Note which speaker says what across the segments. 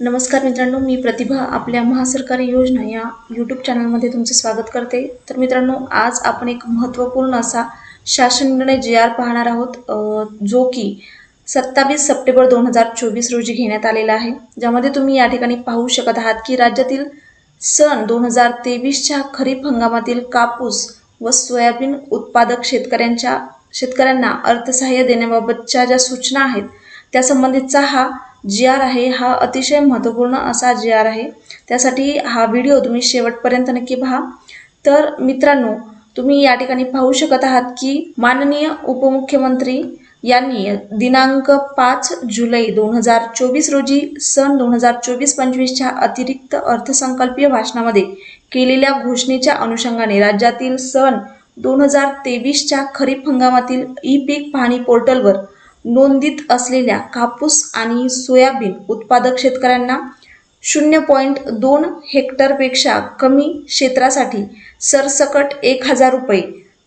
Speaker 1: नमस्कार मित्रांनो मी प्रतिभा आपल्या महासरकारी योजना या यूट्यूब चॅनलमध्ये तुमचे स्वागत करते. तर मित्रांनो आज आपण एक महत्त्वपूर्ण असा शासन निर्णय जे आर पाहणार आहोत जो की सत्तावीस सप्टेंबर दोन हजार चोवीस रोजी घेण्यात आलेला आहे. ज्यामध्ये तुम्ही या ठिकाणी पाहू शकत आहात की राज्यातील सन दोन हजार तेवीसच्या खरीप हंगामातील कापूस व सोयाबीन उत्पादक शेतकऱ्यांच्या शेतकऱ्यांना अर्थसहाय्य देण्याबाबतच्या ज्या सूचना आहेत त्या संबंधितचा हा जी आर आहे हा अतिशय महत्त्वपूर्ण असा जी आर आहे. त्यासाठी हा व्हिडिओ तुम्ही शेवटपर्यंत नक्की पहा. तर मित्रांनो तुम्ही या ठिकाणी पाहू शकत आहात की माननीय उपमुख्यमंत्री यांनी दिनांक पाच जुलै दोन हजार चोवीस रोजी सन दोन हजार चोवीस पंचवीसच्या अतिरिक्त अर्थसंकल्पीय भाषणामध्ये केलेल्या घोषणेच्या अनुषंगाने राज्यातील सन दोन हजार तेवीसच्या खरीप हंगामातील ई पीक पाहणी पोर्टलवर नोंदीत असलेल्या कापूस आणि सोयाबीन उत्पादक शेतकऱ्यांना शून्य पॉईंट दोन हेक्टरपेक्षा कमी क्षेत्रासाठी सरसकट एक हजार रुपये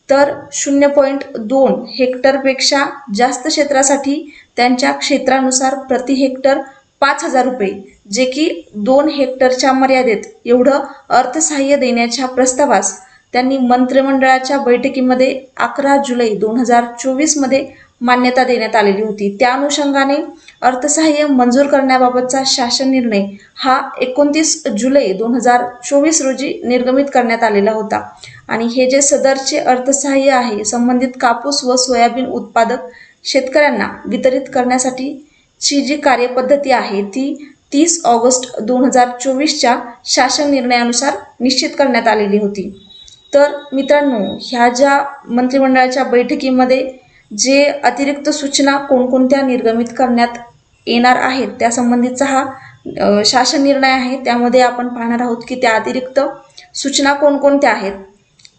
Speaker 1: तर शून्य पॉईंट दोन हेक्टरपेक्षा जास्त क्षेत्रासाठी त्यांच्या क्षेत्रानुसार प्रति हेक्टर पाच हजार रुपये जे की दोन हेक्टरच्या मर्यादेत एवढं अर्थसहाय्य देण्याच्या प्रस्तावास त्यांनी मंत्रिमंडळाच्या बैठकीमध्ये अकरा जुलै दोन हजार चोवीसमध्ये मान्यता देण्यात आलेली होती. त्या अनुषंगाने अर्थसहाय्य मंजूर करण्याबाबतचा शासन निर्णय हा एकोणतीस जुलै दोन हजार चोवीस रोजी निर्गमित करण्यात आलेला होता. आणि हे जे सदरचे अर्थसहाय्य आहे संबंधित कापूस व सोयाबीन उत्पादक शेतकऱ्यांना वितरित करण्यासाठी ची जी कार्यपद्धती आहे ती तीस ऑगस्ट दोन हजार चोवीसच्या शासन निर्णयानुसार निश्चित करण्यात आलेली होती. तर मित्रांनो ह्या ज्या मंत्रिमंडळाच्या बैठकीमध्ये जे अतिरिक्त सूचना कोणकोणत्या निर्गमित करण्यात येणार आहेत त्यासंबंधीचा हा शासन निर्णय आहे. त्यामध्ये आपण पाहणार आहोत की त्या अतिरिक्त सूचना कोणकोणत्या आहेत.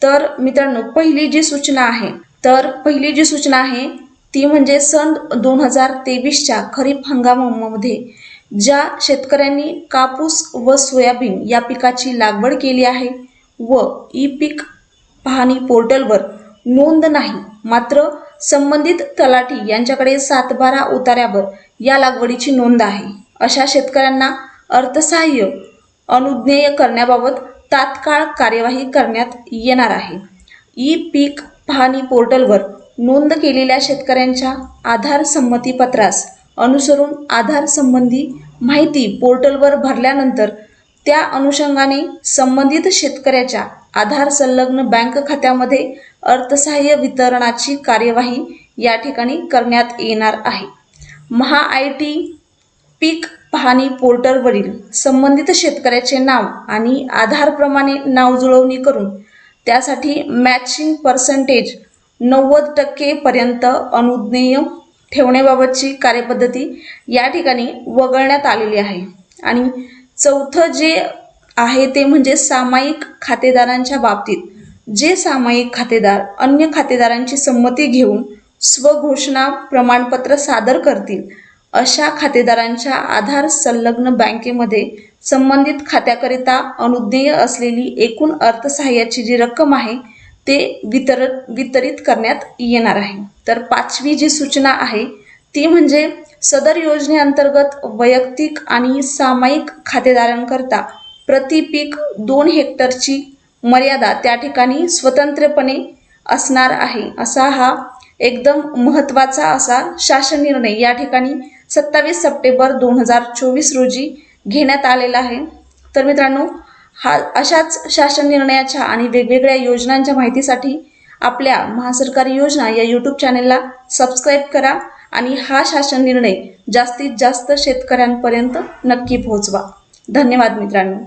Speaker 1: तर मित्रांनो पहिली जी सूचना आहे तर पहिली जी सूचना आहे ती म्हणजे सन दोन हजार तेवीसच्या खरीप हंगामामध्ये ज्या शेतकऱ्यांनी कापूस व सोयाबीन या पिकाची लागवड केली आहे व ई पीक पाहणी पोर्टलवर नोंद नाही मात्र संबंधित तलाठी यांच्याकडे सातबारा उतार्यावर या लागवडीची नोंद आहे. अशा शेतकऱ्यांना अर्थसहाय्य अनुज्ञेय करण्याबाबत तात्काळ कार्यवाही करण्यात येणार आहे. ई पीक पाहणी पोर्टलवर नोंद केलेल्या शेतकऱ्यांच्या आधार संमती पत्रास अनुसरून आधार संबंधी माहिती पोर्टलवर भरल्यानंतर त्या अनुषंगाने संबंधित शेतकऱ्याच्या आधार संलग्न बँक खात्यामध्ये अर्थसहाय्य वितरणाची कार्यवाही या ठिकाणी करण्यात येणार आहे. महा आय टी पीक पाहणी पोर्टलवरील संबंधित शेतकऱ्याचे नाव आणि आधारप्रमाणे नाव जुळवणी करून त्यासाठी मॅचिंग पर्सेंटेज नव्वद टक्केपर्यंत अनुज्ञेय ठेवण्याबाबतची कार्यपद्धती या ठिकाणी वगळण्यात आलेली आहे. आणि चौथं जे आहे ते म्हणजे सामायिक खातेदारांच्या बाबतीत. जे सामायिक खातेदार अन्य खातेदारांची संमती घेऊन स्वघोषणा प्रमाणपत्र सादर करतील अशा खातेदारांच्या आधार संलग्न बँकेमध्ये संबंधित खात्याकरिता अनुज्ञेय असलेली एकूण अर्थसहाय्याची जी रक्कम आहे ते वितर वितरित करण्यात येणार आहे. तर पाचवी जी सूचना आहे ती म्हणजे सदर योजनेअंतर्गत वैयक्तिक आणि सामायिक खातेदारांकरता प्रति पीक दोन हेक्टरची मर्यादा त्या ठिकाणी स्वतंत्रपणे असणार आहे. असा हा एकदम महत्त्वाचा असा शासन निर्णय या ठिकाणी सत्तावीस सप्टेंबर दोन हजार चोवीस रोजी घेण्यात आलेला आहे. तर मित्रांनो हा अशाच शासन निर्णयाच्या आणि वेगवेगळ्या योजनांच्या माहितीसाठी आपल्या महासरकारी योजना या यूट्यूब चॅनेलला सबस्क्राईब करा आणि हा शासन निर्णय जास्तीत जास्त शेतकऱ्यांपर्यंत नक्की पोहोचवा. धन्यवाद मित्रांनो.